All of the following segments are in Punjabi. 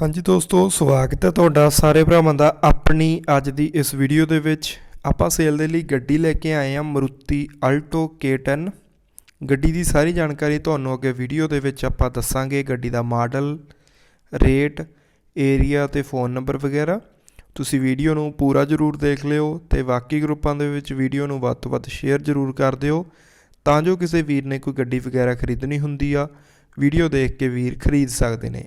ਹਾਂਜੀ ਦੋਸਤੋ, ਸਵਾਗਤ ਹੈ ਤੁਹਾਡਾ ਸਾਰੇ ਭਰਾਵਾਂ ਦਾ ਆਪਣੀ ਅੱਜ ਦੀ ਇਸ ਵੀਡੀਓ ਦੇ ਵਿੱਚ। ਆਪਾਂ ਸੇਲ ਦੇ ਲਈ ਗੱਡੀ ਲੈ ਕੇ ਆਏ ਹਾਂ, ਮਰੂਤੀ ਅਲਟੋ K10 ਗੱਡੀ ਦੀ ਸਾਰੀ ਜਾਣਕਾਰੀ ਤੁਹਾਨੂੰ ਅੱਗੇ ਵੀਡੀਓ ਦੇ ਵਿੱਚ ਆਪਾਂ ਦੱਸਾਂਗੇ, ਗੱਡੀ ਦਾ ਮਾਡਲ ਰੇਟ ਏਰੀਆ ਤੇ ਫੋਨ ਨੰਬਰ ਵਗੈਰਾ। ਤੁਸੀਂ ਵੀਡੀਓ ਨੂੰ ਪੂਰਾ ਜ਼ਰੂਰ ਦੇਖ ਲਿਓ ਤੇ ਬਾਕੀ ਗਰੁੱਪਾਂ ਦੇ ਵਿੱਚ ਵੀਡੀਓ ਨੂੰ ਵੱਧ ਤੋਂ ਵੱਧ ਸ਼ੇਅਰ ਜ਼ਰੂਰ ਕਰ ਦਿਓ। ਤਾਂ ਜੋ ਕਿਸੇ ਵੀਰ ਨੇ ਕੋਈ ਗੱਡੀ ਵਗੈਰਾ ਖਰੀਦਣੀ ਹੁੰਦੀ ਆ ਵੀਡੀਓ ਦੇਖ ਕੇ ਵੀਰ ਖਰੀਦ ਸਕਦੇ ਨੇ।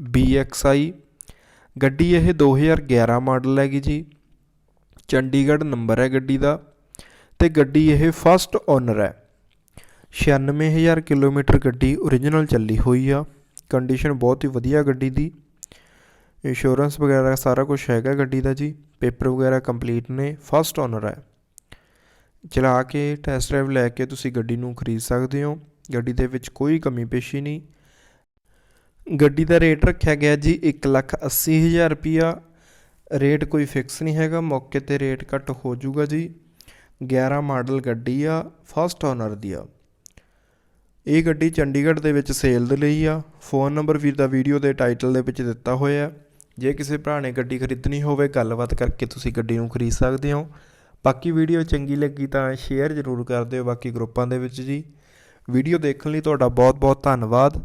B X I, ਗੱਡੀ ਇਹ 2011 ਮਾਡਲ ਹੈਗੀ ਜੀ। ਚੰਡੀਗੜ੍ਹ ਨੰਬਰ ਹੈ ਗੱਡੀ ਦਾ ਤੇ ਗੱਡੀ ਇਹ ਫਸਟ ਓਨਰ ਹੈ। 96000 ਕਿਲੋਮੀਟਰ ਗੱਡੀ ਓਰੀਜਨਲ ਚੱਲੀ ਹੋਈ ਆ। ਕੰਡੀਸ਼ਨ ਬਹੁਤ ਹੀ ਵਧੀਆ ਗੱਡੀ ਦੀ। ਇੰਸ਼ੋਰੈਂਸ ਵਗੈਰਾ ਸਾਰਾ ਕੁਝ ਹੈਗਾ ਗੱਡੀ ਦਾ ਜੀ। ਪੇਪਰ ਵਗੈਰਾ ਕੰਪਲੀਟ ਨੇ ਫਸਟ ਓਨਰ ਹੈ। ਚਲਾ ਕੇ ਟੈਸਟ ਡਰਾਈਵ ਲੈ ਕੇ ਤੁਸੀਂ ਗੱਡੀ ਨੂੰ ਖਰੀਦ ਸਕਦੇ ਹੋ। ਗੱਡੀ ਦੇ ਵਿੱਚ ਕੋਈ ਕਮੀ ਪੇਸ਼ੀ ਨਹੀਂ। ਗੱਡੀ ਦਾ ਰੇਟ ਰੱਖਿਆ ਗਿਆ ਜੀ 180000 ਰੁਪਿਆ ਰੇਟ ਕੋਈ ਫਿਕਸ ਨਹੀਂ ਹੈਗਾ, ਮੌਕੇ ਤੇ ਰੇਟ ਘੱਟ ਹੋ ਜਾਊਗਾ ਜੀ। 11 ਮਾਡਲ ਗੱਡੀ ਆ ਫਸਟ ਓਨਰ ਦੀ ਆ। ਇਹ ਗੱਡੀ ਚੰਡੀਗੜ੍ਹ ਦੇ ਵਿੱਚ ਸੇਲ ਦੇ ਲਈ ਆ। ਫੋਨ ਨੰਬਰ ਵੀਰ ਦਾ ਵੀਡੀਓ ਦੇ ਟਾਈਟਲ ਦੇ ਵਿੱਚ ਦਿੱਤਾ ਹੋਇਆ ਜੇ ਕਿਸੇ ਭਰਾ ਨੇ ਗੱਡੀ ਖਰੀਦਣੀ ਹੋਵੇ, ਗੱਲਬਾਤ ਕਰਕੇ ਤੁਸੀਂ ਗੱਡੀ ਨੂੰ ਖਰੀਦ ਸਕਦੇ ਹੋ। ਬਾਕੀ ਵੀਡੀਓ ਚੰਗੀ ਲੱਗੀ ਤਾਂ ਸ਼ੇਅਰ ਜ਼ਰੂਰ ਕਰ ਦਿਓ ਬਾਕੀ ਗਰੁੱਪਾਂ ਦੇ ਵਿੱਚ ਜੀ। ਵੀਡੀਓ ਦੇਖਣ ਲਈ ਤੁਹਾਡਾ ਬਹੁਤ ਬਹੁਤ ਧੰਨਵਾਦ।